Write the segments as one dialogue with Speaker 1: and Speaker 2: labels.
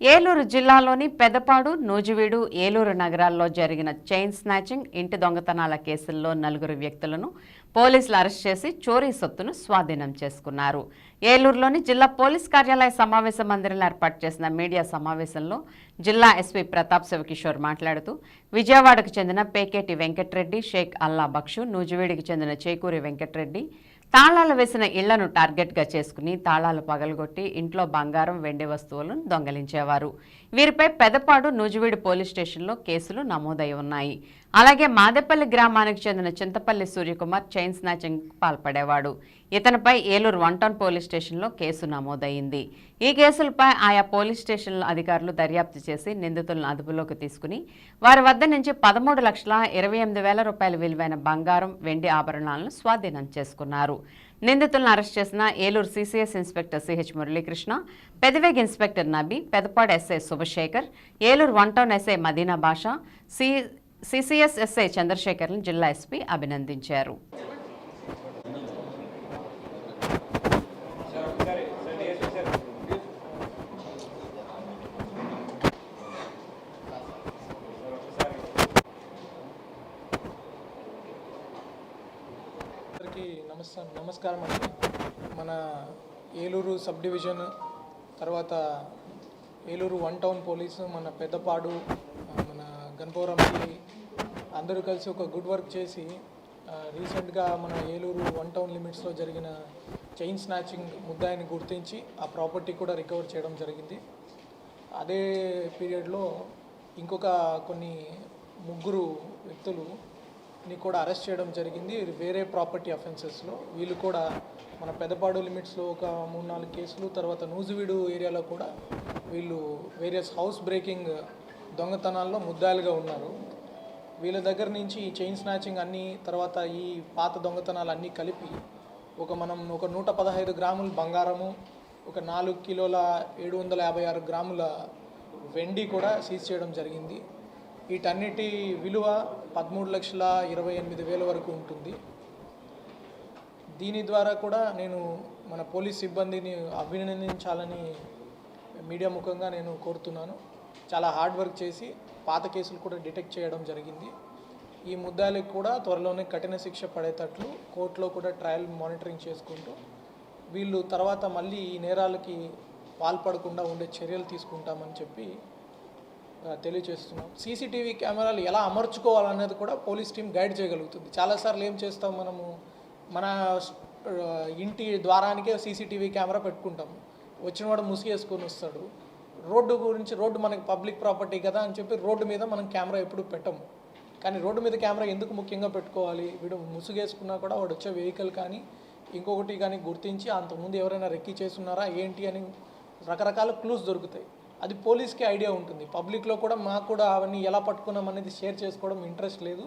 Speaker 1: ఏలూరు జిల్లాలోని పెదపాడు నూజివీడు ఏలూరు నగరాల్లో జరిగిన చైన్ స్నాచింగ్ ఇంటి దొంగతనాల కేసుల్లో నలుగురు వ్యక్తులను పోలీసులు అరెస్ట్ చేసి చోరీ సొత్తును స్వాధీనం చేసుకున్నారు. ఏలూరులోని జిల్లా పోలీస్ కార్యాలయ సమావేశ మందిరంలో ఏర్పాటు చేసిన మీడియా సమావేశంలో జిల్లా ఎస్పీ ప్రతాప్ శివకిషోర్ మాట్లాడుతూ విజయవాడకు చెందిన పేకేటి వెంకట్రెడ్డి షేక్ అల్లా బక్షు నూజివీడికి చెందిన చేకూరి వెంకట్రెడ్డి తాళాలు వేసిన ఇళ్ళను టార్గెట్గా చేసుకుని తాళాలు పగలగొట్టి ఇంట్లో బంగారం వెండి వస్తువులను దొంగలించేవారు. వీరిపై పెదపాడు నూజివీడు పోలీస్ స్టేషన్లో కేసులు నమోదై ఉన్నాయి. అలాగే మాదేపల్లి గ్రామానికి చెందిన చింతపల్లి సూర్యకుమార్ చైన్ స్నాచింగ్ పాల్పడేవాడు. ఇతనిపై ఏలూరు వన్ టౌన్ పోలీస్ స్టేషన్లో కేసు నమోదైంది ఈ కేసులపై ఆయా పోలీస్ స్టేషన్ల అధికారులు దర్యాప్తు చేసి నిందితులను అదుపులోకి తీసుకుని వారి వద్ద నుంచి పదమూడు లక్షల ఇరవై ఎనిమిది వేల రూపాయల విలువైన బంగారం వెండి ఆభరణాలను స్వాధీనం చేసుకున్నారు. నిందితులను అరెస్ట్ చేసిన Eluru CCS inspector CH Muralikrishna Pedavegi inspector Nabi Pedapadu SI Subhasekhar Eluru one town SI Madina Basha C CCS SI చంద్రశేఖర్ను జిల్లా ఎస్పీ అభినందించారు.
Speaker 2: అందరికీ నమస్కారం నమస్కారం అండి. మన ఏలూరు సబ్ డివిజన్ తర్వాత ఏలూరు వన్ టౌన్ పోలీసు మన పెద్దపాడు మన గన్పవరంకి అందరూ కలిసి ఒక గుడ్ వర్క్ చేసి రీసెంట్గా మన ఏలూరు వన్ టౌన్ లిమిట్స్లో జరిగిన చైన్ స్నాచింగ్ ముద్దాయిని గుర్తించి ఆ ప్రాపర్టీ కూడా రికవర్ చేయడం జరిగింది. అదే పీరియడ్లో ఇంకొక కొన్ని ముగ్గురు వ్యక్తులు ని కూడా అరెస్ట్ చేయడం జరిగింది. వేరే ప్రాపర్టీ అఫెన్సెస్లో వీళ్ళు కూడా మన పెదపాడు లిమిట్స్లో ఒక మూడు నాలుగు కేసులు తర్వాత నూజివీడు ఏరియాలో కూడా వీళ్ళు వేరియస్ హౌస్ బ్రేకింగ్ దొంగతనాల్లో ముద్దాయిలుగా ఉన్నారు. వీళ్ళ దగ్గర నుంచి ఈ చైన్ స్నాచింగ్ అన్నీ తర్వాత ఈ పాత దొంగతనాలు అన్నీ కలిపి ఒక మనం ఒక నూట పదహైదు గ్రాముల బంగారము ఒక నాలుగు కిలోల ఏడు వందల యాభై ఆరు గ్రాముల వెండి కూడా సీజ్ చేయడం జరిగింది. వీటన్నిటి విలువ పదమూడు లక్షల ఇరవై ఎనిమిది వేల వరకు ఉంటుంది. దీని ద్వారా కూడా నేను మన పోలీస్ సిబ్బందిని అభినందించాలని మీడియా ముఖంగా నేను కోరుతున్నాను. చాలా హార్డ్ వర్క్ చేసి పాత కేసులు కూడా డిటెక్ట్ చేయడం జరిగింది. ఈ ముద్దాలకు కూడా త్వరలోనే కఠిన శిక్ష పడేటట్లు కోర్టులో కూడా ట్రయల్ మానిటరింగ్ చేసుకుంటూ వీళ్ళు తర్వాత మళ్ళీ ఈ నేరాలకి పాల్పడకుండా ఉండే చర్యలు తీసుకుంటామని చెప్పి తెలియజేస్తున్నాం సీసీటీవీ కెమెరాలు ఎలా అమర్చుకోవాలనేది కూడా పోలీస్ టీం గైడ్ చేయగలుగుతుంది. చాలాసార్లు ఏం చేస్తాం మనము? మన ఇంటి ద్వారానికే సీసీటీవీ కెమెరా పెట్టుకుంటాం. వచ్చినవాడు ముసిగేసుకొని వస్తాడు. రోడ్డు గురించి రోడ్డు మనకి పబ్లిక్ ప్రాపర్టీ కదా అని చెప్పి రోడ్డు మీద మనం కెమెరా ఎప్పుడు పెట్టము. కానీ రోడ్డు మీద కెమెరా ఎందుకు ముఖ్యంగా పెట్టుకోవాలి? వీడు ముసుగేసుకున్నా కూడా వాడు వచ్చే వెహికల్ కానీ ఇంకొకటి కానీ గుర్తించి అంతకుముందు ఎవరైనా రెక్కి చేస్తున్నారా ఏంటి అని రకరకాల క్లూస్ దొరుకుతాయి. అది పోలీస్కి ఐడియా ఉంటుంది. పబ్లిక్లో కూడా మాకు కూడా అవన్నీ ఎలా పట్టుకున్నాం అనేది షేర్ చేసుకోవడం ఇంట్రెస్ట్ లేదు.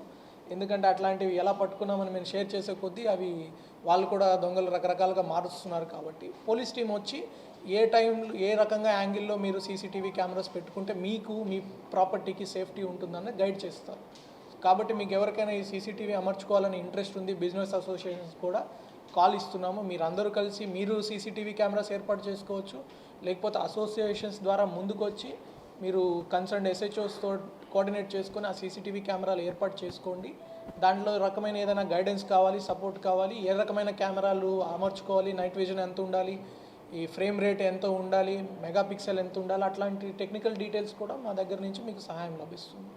Speaker 2: ఎందుకంటే అట్లాంటివి ఎలా పట్టుకున్నామని మేము షేర్ చేసే కొద్దీ అవి వాళ్ళు కూడా దొంగలు రకరకాలుగా మారుస్తున్నారు కాబట్టి పోలీస్ టీం వచ్చి ఏ టైంలో ఏ రకంగా యాంగిల్లో మీరు సీసీటీవీ కెమెరాస్ పెట్టుకుంటే మీకు మీ ప్రాపర్టీకి సేఫ్టీ ఉంటుందని గైడ్ చేస్తారు. కాబట్టి మీకు ఎవరికైనా ఈ సీసీటీవీ అమర్చుకోవాలని ఇంట్రెస్ట్ ఉంది బిజినెస్ అసోసియేషన్స్ కూడా కాల్ ఇస్తున్నాము. మీరు అందరూ కలిసి మీరు సీసీటీవీ కెమెరాస్ ఏర్పాటు చేసుకోవచ్చు. లేకపోతే అసోసియేషన్స్ ద్వారా ముందుకొచ్చి మీరు కన్సర్న్ ఎస్హెచ్ఓస్తో కోఆర్డినేట్ చేసుకొని ఆ సీసీటీవీ కెమెరాలు ఏర్పాటు చేసుకోండి. దాంట్లో రకమైన ఏదైనా గైడెన్స్ కావాలి సపోర్ట్ కావాలి ఏ రకమైన కెమెరాలు అమర్చుకోవాలి నైట్ విజన్ ఎంత ఉండాలి ఈ ఫ్రేమ్ రేట్ ఎంత ఉండాలి మెగా పిక్సెల్ ఎంత ఉండాలి అట్లాంటి టెక్నికల్ డీటెయిల్స్ కూడా మా దగ్గర నుంచి మీకు సహాయం లభిస్తుంది.